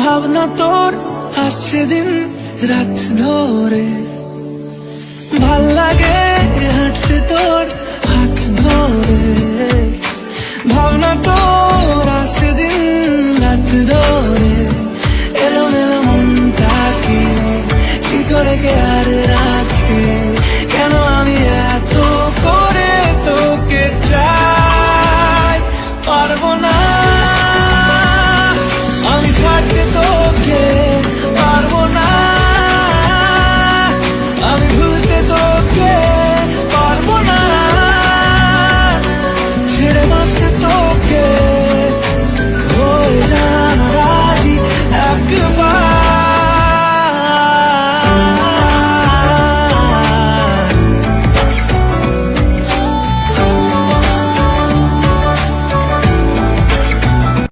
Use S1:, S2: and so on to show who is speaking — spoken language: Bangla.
S1: ভাবনা তোর আসছে দিন রাত ধরে।